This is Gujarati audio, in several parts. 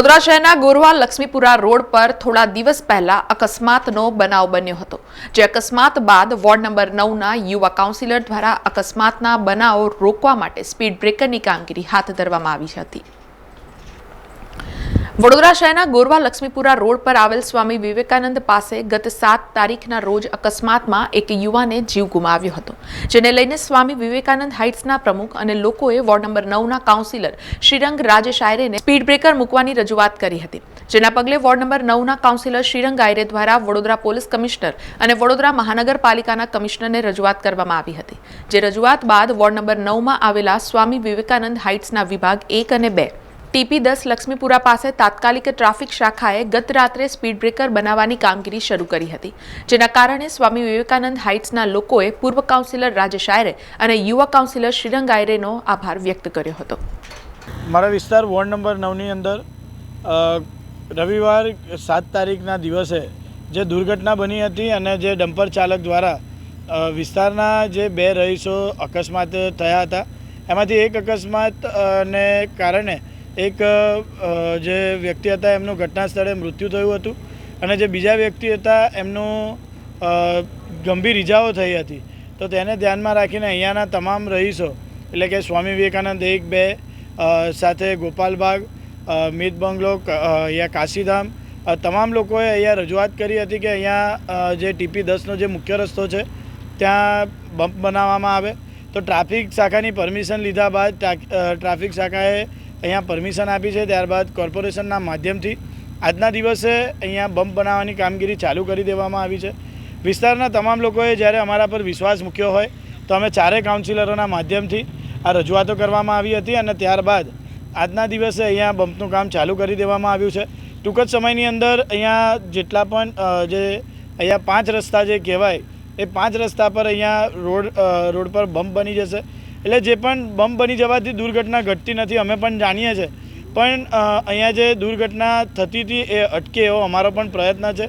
વડોદરા શહેરના ગોરવા લક્ષ્મીપુરા રોડ પર થોડા દિવસ પહેલા અકસ્માતનો બનાવ બન્યો હતો, જે અકસ્માત બાદ વોર્ડ નંબર નવના યુવા કાઉન્સિલર દ્વારા અકસ્માતના બનાવો રોકવા માટે સ્પીડ બ્રેકરની કામગીરી હાથ ધરવામાં આવી હતી. વડોદરા શહેરના ગોરવા લક્ષ્મીપુરા રોડ પર આવેલ સ્વામી વિવેકાનંદ પાસે ગત સાત તારીખના રોજ અકસ્માતમાં એક યુવાને જીવ ગુમાવ્યો હતો, જેને લઈને સ્વામી વિવેકાનંદ હાઇટ્સના પ્રમુખ અને લોકોએ વોર્ડ નંબર નવના કાઉન્સિલર શ્રીરંગ રાજેશ આયરેને સ્પીડ બ્રેકર મૂકવાની રજૂઆત કરી હતી. જેના પગલે વોર્ડ નંબર નવના કાઉન્સિલર શ્રીરંગ આયરે દ્વારા વડોદરા પોલીસ કમિશનર અને વડોદરા મહાનગરપાલિકાના કમિશનરને રજૂઆત કરવામાં આવી હતી. જે રજૂઆત બાદ વોર્ડ નંબર નવમાં આવેલા સ્વામી વિવેકાનંદ હાઇટ્સના વિભાગ એક અને બે ટીપી દસ લક્ષ્મીપુરા પાસે તાત્કાલિક ટ્રાફિક શાખાએ ગત રાત્રે સ્પીડ બ્રેકર બનાવવાની કામગીરી શરૂ કરી હતી, જેના કારણે સ્વામી વિવેકાનંદ હાઇટ્સના લોકોએ પૂર્વ કાઉન્સિલર રાજેશ આયરે અને યુવા કાઉન્સિલર શ્રીરંગ આયરેનો આભાર વ્યક્ત કર્યો હતો. મારા વિસ્તાર વોર્ડ નંબર નવની અંદર રવિવાર સાત તારીખના દિવસે જે દુર્ઘટના બની હતી અને જે ડમ્પર ચાલક દ્વારા વિસ્તારના જે બે રહીશો અકસ્માત થયા હતા, એમાંથી એક અકસ્માતને કારણે એક જે વ્યક્તિ હતા એમનું ઘટના સ્થળે મૃત્યુ થયું હતું અને જે બીજા વ્યક્તિ હતા એમનું ગંભીર ઇજાઓ થઈ હતી. તો તેને ધ્યાનમાં રાખીને અહીંયાના તમામ રહીશો, એટલે કે સ્વામી વિવેકાનંદ એક, બે સાથે ગોપાલબાગ મિત બંગલો અહીંયા કાશીધામ તમામ લોકોએ અહીંયા રજૂઆત કરી હતી કે અહીંયા જે ટીપી દસનો જે મુખ્ય રસ્તો છે, ત્યાં બમ્પ બનાવવામાં આવે. તો ટ્રાફિક શાખાની પરમિશન લીધા બાદ ટ્રાફિક શાખાએ અહીંયા પરમિશન આપી છે, ત્યારબાદ કોર્પોરેશનના માધ્યમથી આજના દિવસે અહીંયા બમ્પ બનાવવાની કામગીરી ચાલુ કરી દેવામાં આવી છે. વિસ્તારના તમામ લોકોએ જ્યારે અમારા પર વિશ્વાસ મૂક્યો હોય, તો અમે ચારેય કાઉન્સિલરોના માધ્યમથી આ રજૂઆતો કરવામાં આવી હતી અને ત્યારબાદ આજના દિવસે અહીંયા બમ્પનું કામ ચાલુ કરી દેવામાં આવ્યું છે. ટૂંક જ સમયની અંદર અહીંયા જેટલા પણ જે અહીંયા પાંચ રસ્તા જે કહેવાય, એ પાંચ રસ્તા પર અહીંયા રોડ રોડ પર બમ્પ બની જશે. એટલે જે પણ બમ્પ બની જવાથી દુર્ઘટના ઘટતી નથી, અમે પણ જાણીએ છીએ. પણ અહીંયા જે દુર્ઘટના થતી હતી એ અટકે એવો અમારો પણ પ્રયત્ન છે.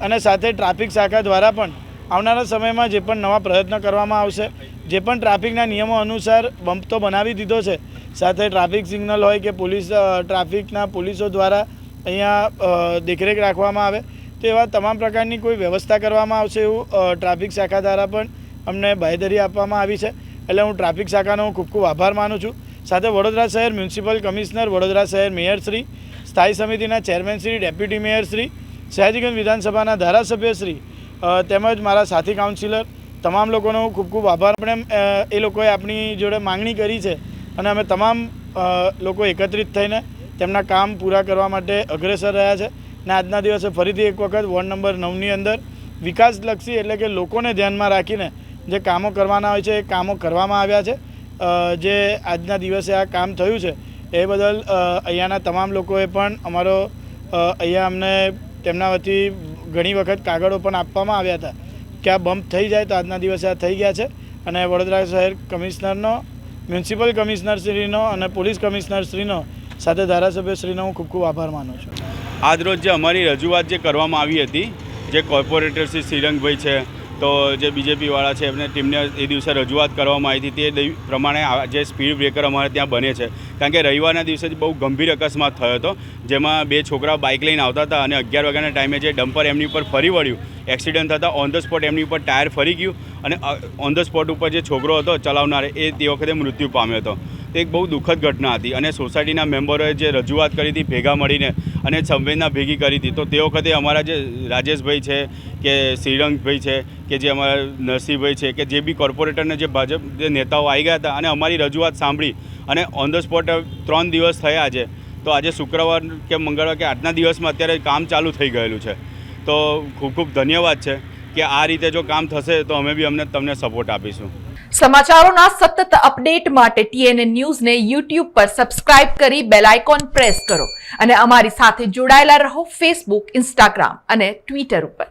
અને સાથે ટ્રાફિક શાખા દ્વારા પણ આવનારા સમયમાં જે પણ નવા પ્રયત્ન કરવામાં આવશે, જે પણ ટ્રાફિકના નિયમો અનુસાર બમ્પ તો બનાવી દીધો છે. સાથે ટ્રાફિક સિગ્નલ હોય કે પોલીસ ટ્રાફિકના પોલીસો દ્વારા અહીંયા દેખરેખ રાખવામાં આવે તો એવા તમામ પ્રકારની કોઈ વ્યવસ્થા કરવામાં આવશે એવું ટ્રાફિક શાખા દ્વારા પણ અમને બાહેધરી આપવામાં આવી છે. એટલે હું ટ્રાફિક શાખાનો ખૂબ ખૂબ આભાર માનું છું. સાથે વડોદરા શહેર મ્યુનિસિપલ કમિશનર, વડોદરા શહેર મેયરશ્રી સ્થાયી સમિતિના ચેરમેનશ્રી ડેપ્યુટી મેયરશ્રી સયાજીગંજ વિધાનસભાના ધારાસભ્યશ્રી તેમજ મારા સાથી કાઉન્સિલર, તમામ લોકોનો ખૂબ ખૂબ આભાર. આપણે એ લોકોએ આપણી જોડે માંગણી કરી છે અને અમે તમામ લોકો એકત્રિત થઈને તેમના કામ પૂરા કરવા માટે અગ્રેસર રહ્યા છે ને આજના દિવસે ફરીથી એક વખત વોર્ડ નંબર નવની અંદર વિકાસલક્ષી એટલે કે લોકોને ધ્યાનમાં રાખીને જે કામો કરવાના હોય છે, એ કામો કરવામાં આવ્યા છે. જે આજના દિવસે આ કામ થયું છે, એ બદલ અહીંયાના તમામ લોકોએ પણ અમારો અહીંયા અમને તેમના વતી ઘણી વખત કાગળો પણ આપવામાં આવ્યા હતા કે આ બમ્પ થઈ જાય તો આજના દિવસે આ થઈ ગયા છે. અને વડોદરા શહેર કમિશનરનો, મ્યુનિસિપલ કમિશનરશ્રીનો અને પોલીસ કમિશનરશ્રીનો સાથે ધારાસભ્યશ્રીનો હું ખૂબ ખૂબ આભાર માનું છું. આજરોજ જે અમારી રજૂઆત જે કરવામાં આવી હતી, જે કોર્પોરેટર શ્રી શ્રીરંગભાઈ છે તો જે બીજેપીવાળા છે, એમને ટીમને એ દિવસે રજૂઆત કરવામાં આવી હતી. તે પ્રમાણે જે સ્પીડ બ્રેકર અમારે ત્યાં બને છે. કારણ કે રવિવારના દિવસે જ બહુ ગંભીર અકસ્માત થયો હતો, જેમાં બે છોકરા બાઇક લઈને આવતા હતા અને અગિયાર વાગ્યાના ટાઈમે જે ડમ્પર એમની ઉપર ફરી વળ્યું એક્સિડન્ટ થતાં ઓન ધ સ્પોટ એમની ઉપર ટાયર ફરી ગયું અને ઓન ધ સ્પોટ ઉપર જે છોકરો હતો, ચલાવનાર, એ તે વખતે મૃત્યુ પામ્યો હતો. તે એક બહુ દુઃખદ ઘટના હતી અને સોસાયટીના મેમ્બરોએ જે રજૂઆત કરી હતી ભેગા મળીને અને સંવેદના ભેગી કરી હતી, તો તે વખતે અમારા જે રાજેશભાઈ છે કે શ્રીરંગભાઈ છે કે જે અમારા નરસિંહભાઈ છે કે જે બી કોર્પોરેટરના જે ભાજપ જે નેતાઓ આવી ગયા હતા અને અમારી રજૂઆત સાંભળી અને ઓન ધ સ્પોટ ત્રણ દિવસ થયા છે તો આજે શુક્રવાર કે મંગળવાર કે આજના દિવસમાં અત્યારે કામ ચાલુ થઈ ગયેલું છે. તો ખૂબ ખૂબ ધન્યવાદ છે કે આ રીતે જો કામ થશે તો અમે બી અમને તમને સપોર્ટ આપીશું. સમાચારોના સતત અપડેટ માટે ટીએનએ ન્યૂઝને યુટ્યુબ પર સબસ્ક્રાઇબ કરી બેલ આઇકોન પ્રેસ કરો અને અમારી સાથે જોડાયેલા રહો ફેસબુક ઇન્સ્ટાગ્રામ અને ટ્વિટર ઉપર.